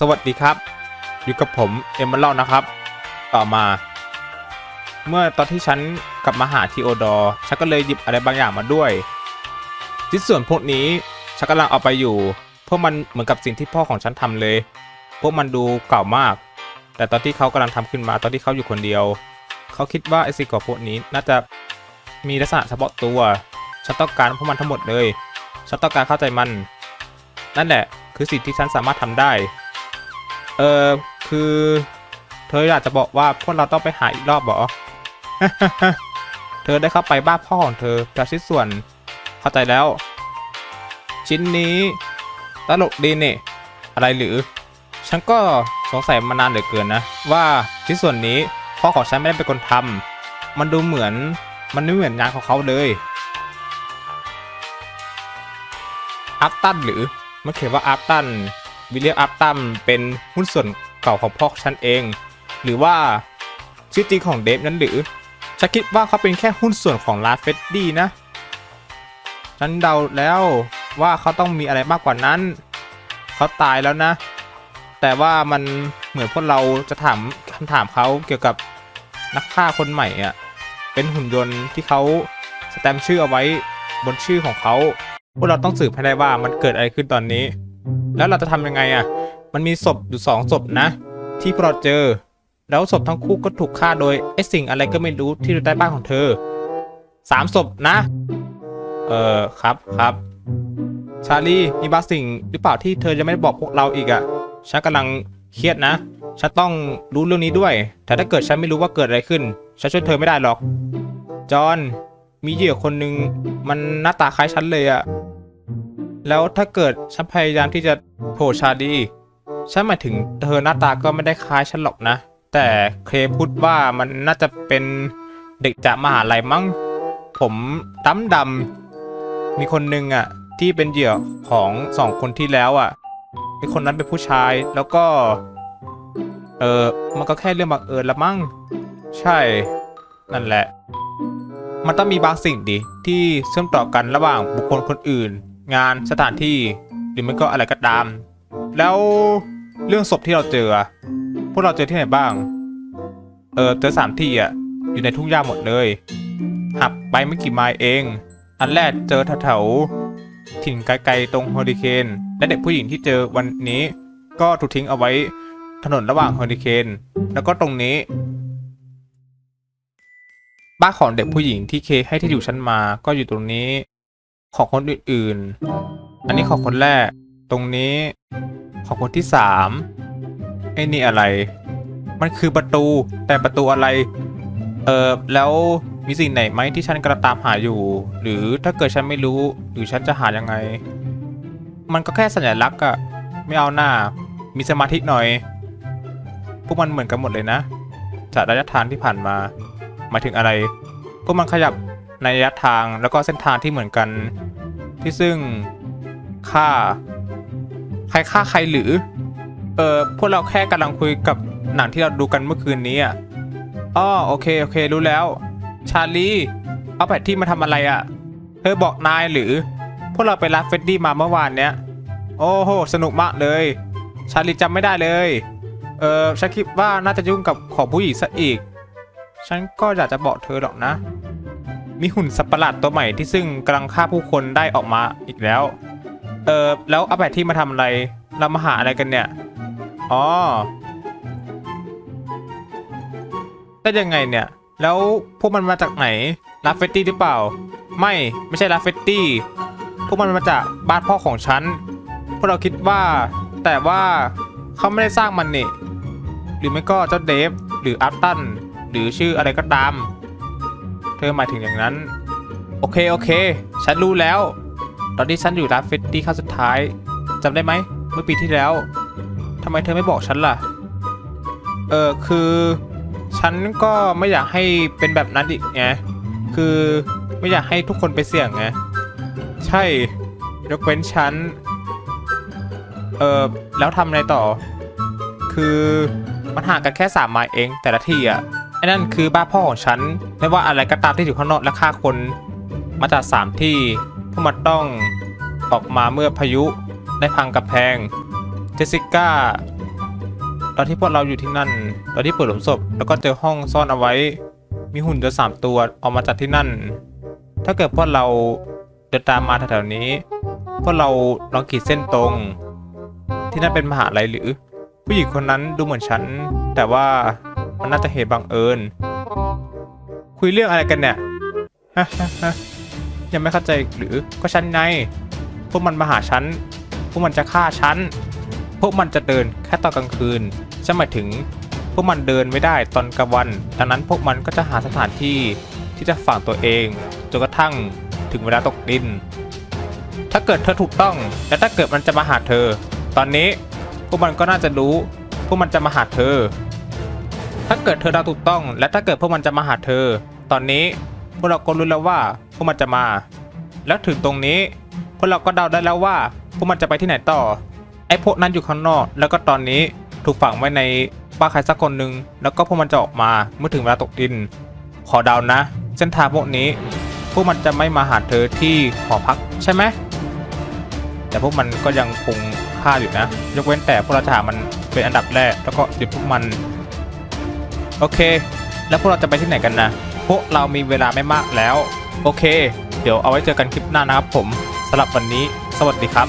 สวัสดีครับ อยู่กับผมเอมเมอรัลนะครับ ต่อมา เมื่อตอนที่ฉันกลับมาหาทีโอดอร์ฉันก็เลยหยิบอะไรบางอย่างมาด้วยชิ้นส่วนพวกนี้ฉันกำลังเอาไปอยู่ พวกมันเหมือนกับสิ่งที่พ่อของฉันทำเลย พวกมันดูเก่ามาก แต่ตอนที่เขากำลังทำขึ้นมาตอนที่เขาอยู่คนเดียว เขาคิดว่าไอสิ่งก่อพวกนี้น่าจะมีลักษณะเฉพาะตัวฉันต้องการพวกมันทั้งหมดเลยฉันต้องการเข้าใจมัน นั่นแหละ คือสิ่งที่ฉันสามารถทำได้ เออคือ เธออยากจะบอกว่าพวกเราต้องไปหาอีกรอบเหรอ เธอได้เข้าไปบ้านพ่อของเธอแต่ชิ้นส่วนเข้าใจแล้ว ชิ้นนี้ตลกดีนี่อะไรหรือ ฉันก็สงสัยมานานเหลือเกินนะ ว่าชิ้นส่วนนี้พ่อของฉันไม่ได้เป็นคนทำมันดูเหมือนมันไม่เหมือนงานของเขาเลยอัพตันหรือมันเขียนว่าอัพตัน วิลเลียมอัพตันเป็นหุ้นส่วนเก่าของพ่อฉันเอง หรือว่าชื่อจริงของเดฟนั้นหรือฉันคิดว่าเขาเป็นแค่หุ้นส่วนของลาเฟดดี้นะ ฉันเดาแล้วว่าเขาต้องมีอะไรมากกว่านั้น เขาตายแล้วนะ แต่ว่ามันเหมือนพวกเราจะถามคำถามเขาเกี่ยวกับนักฆ่าคนใหม่อะ เป็นหุ่นยนต์ที่เขาสแตมชื่อเอาไว้บนชื่อของเขา พวกเราต้องสืบให้ได้ว่ามันเกิดอะไรขึ้นตอนนี้ แล้วเราจะทำยังไงอะ มันมีศพอยู่สองศพนะ ที่พวกเราเจอ แล้วศพทั้งคู่ก็ถูกฆ่าโดยไอ้สิ่งอะไรก็ไม่รู้ที่อยู่ใต้บ้านของเธอสามศพนะ เออครับครับ ชาลีมีบางสิ่งหรือเปล่าที่เธอจะไม่บอกพวกเราอีกอะ่ะฉันกำลังเครียดนะ ฉันต้องรู้เรื่องนี้ด้วย แต่ถ้าเกิดฉันไม่รู้ว่าเกิดอะไรขึ้น ฉันช่วยเธอไม่ได้หรอก จอห์น มีเหยื่อคนหนึ่งมันหน้าตาคล้ายฉันเลยอะ แล้วถ้าเกิดฉันพยายามที่จะโผล่ชาลีฉันหมายถึงเธอหน้าตาก็ไม่ได้คล้ายฉันหรอกนะ แต่เคลพูดว่ามันน่าจะเป็นเด็กจากมหาลัยมั้ง ผมดำดำมีคนหนึ่งอะ ที่เป็นเหยื่อของสองคนที่แล้วอะไอคนนั้นเป็นผู้ชายแล้วก็ เออมันก็แค่เรื่องบังเอิญละมั้งใช่ นั่นแหละ มันต้องมีบางสิ่งดิที่เชื่อมต่อกันระหว่างบุคคลคนอื่น งานสถานที่หรือไม่ก็อะไรก็ตาม แล้วเรื่องศพที่เราเจอ พวกเราเจอที่ไหนบ้าง เออเจอสามที่อะ อยู่ในทุ่งหญ้าหมดเลยหักไปไม่กี่ไมล์เอง อันแรกเจอแถวๆถิ่นไกลๆตรงเฮอริเคน และเด็กผู้หญิงที่เจอวันนี้ ก็ถูกทิ้งเอาไว้ถนนระหว่างเฮอริเคน แล้วก็ตรงนี้ บ้านของเด็กผู้หญิงที่เคให้ที่อยู่ชั้นมาก็อยู่ตรงนี้ ของคนอื่นๆ อันนี้ของคนแรก ตรงนี้ของคนที่สามไอ้นี่อะไร มันคือประตู แต่ประตูอะไร เออแล้วมีสิ่งไหนไหมที่ฉันกำลังตามหาอยู่ หรือถ้าเกิดฉันไม่รู้ หรือฉันจะหายังไง มันก็แค่สัญลักษณ์อะไม่เอาหน้า มีสมาธิหน่อย พวกมันเหมือนกันหมดเลยนะ จากระยะทางที่ผ่านมาหมายถึงอะไร พวกมันขยับ ในระยะทางแล้วก็เส้นทางที่เหมือนกัน ที่ซึ่งฆ่า ใครฆ่าใครหรือ เออพวกเราแค่กำลังคุยกับหนังที่เราดูกันเมื่อคืนนี้อะอ้อโอเคโอเครู้แล้ว ชาลีเอาแผนที่มาทำอะไรอะเธอบอกนายหรือ พวกเราไปรับเฟดดี้มาเมื่อวานเนี้ย โอ้โห สนุกมากเลย ชาลีจำไม่ได้เลย เออฉันคิดว่าน่าจะยุ่งกับของผู้หญิงซะอีก ฉันก็อยากจะบอกเธอหรอกนะ มีหุ่นสัตว์ประหลาดตัวใหม่ที่ซึ่งกำลังฆ่าผู้คนได้ออกมาอีกแล้ว เออแล้วอาแผนที่มาทำอะไร เรามาหาอะไรกันเนี่ย อ๋อได้ยังไงเนี่ย แล้วพวกมันมาจากไหน ลาเฟตตี้หรือเปล่า ไม่ ไม่ใช่ลาเฟตตี้ พวกมันมาจากบ้านพ่อของฉัน พวกเราคิดว่า แต่ว่าเขาไม่ได้สร้างมันนี่ หรือไม่ก็เจ้าเดฟ หรืออัพตัน หรือชื่ออะไรก็ตาม เธอหมายถึงอย่างนั้น โอเค โอเค ฉันรู้แล้ว ตอนที่ฉันอยู่ลาเฟตตี้ครั้งสุดท้ายจำได้ไหม เมื่อปีที่แล้วทำไมเธอไม่บอกฉันล่ะ เออคือ ฉันก็ไม่อยากให้เป็นแบบนั้นอีกไง คือไม่อยากให้ทุกคนไปเสี่ยงไง ใช่ ยกเว้นฉัน เออแล้วทำไงต่อ คือมันห่างกันแค่สามไมล์เองแต่ละที่อะ ไอ้นั่นคือบ้านพ่อของฉัน ไม่ว่าอะไรก็ตามที่อยู่ข้างนอกและฆ่าคน มาจากสามที่พวกมันต้องออกมาเมื่อพายุได้พังกำแพง เจสสิก้า ตอนที่พวกเราอยู่ที่นั่น ตอนที่เปิดหลุมศพ แล้วก็เจอห้องซ่อนเอาไว้ มีหุ่นยนต์สามตัวออกมาจากที่นั่น ถ้าเกิดพวกเราเดินตามมาแถวๆนี้ พวกเราลองขีดเส้นตรง ที่นั่นเป็นมหาลัยหรือ ผู้หญิงคนนั้นดูเหมือนฉัน แต่ว่า มันน่าจะเหตุบังเอิญ คุยเรื่องอะไรกันเนี่ยฮะฮะยังไม่เข้าใจหรือก็ฉันไงพวกมันมาหาฉัน พวกมันจะฆ่าฉัน พวกมันจะเดินแค่ตอนกลางคืนฉันหมายถึงพวกมันเดินไม่ได้ตอนกลางวัน ดังนั้นพวกมันก็จะหาสถานที่ที่จะฝังตัวเองจนกระทั่งถึงเวลาตกดิน ถ้าเกิดเธอถูกต้อง และถ้าเกิดมันจะมาหาเธอ ตอนนี้พวกมันก็น่าจะรู้ พวกมันจะมาหาเธอ ถ้าเกิดเธอเดาถูกต้อง และถ้าเกิดพวกมันจะมาหาเธอ ตอนนี้พวกเราก็รู้แล้วว่าพวกมันจะมา แล้วถึงตรงนี้ พวกเราก็เดาได้แล้วว่าพวกมันจะไปที่ไหนต่อ ไอ้พวกนั้นอยู่ข้างนอก แล้วก็ตอนนี้ถูกฝังไว้ในบ้านใครสักคนหนึ่งแล้วก็พวกมันจะออกมาเมื่อถึงเวลาตกดิน ขอเดานะ เส้นทางพวกนี้ พวกมันจะไม่มาหาเธอที่หอพักใช่ไหมแต่พวกมันก็ยังคงฆ่าอยู่นะ ยกเว้นแต่พวกเราจะหามันเป็นอันดับแรก แล้วก็หยุดพวกมัน โอเค แล้วพวกเราจะไปที่ไหนกันนะพวกเรามีเวลาไม่มากแล้ว โอเค เดี๋ยวเอาไว้เจอกันคลิปหน้านะครับผมสำหรับวันนี้ สวัสดีครับ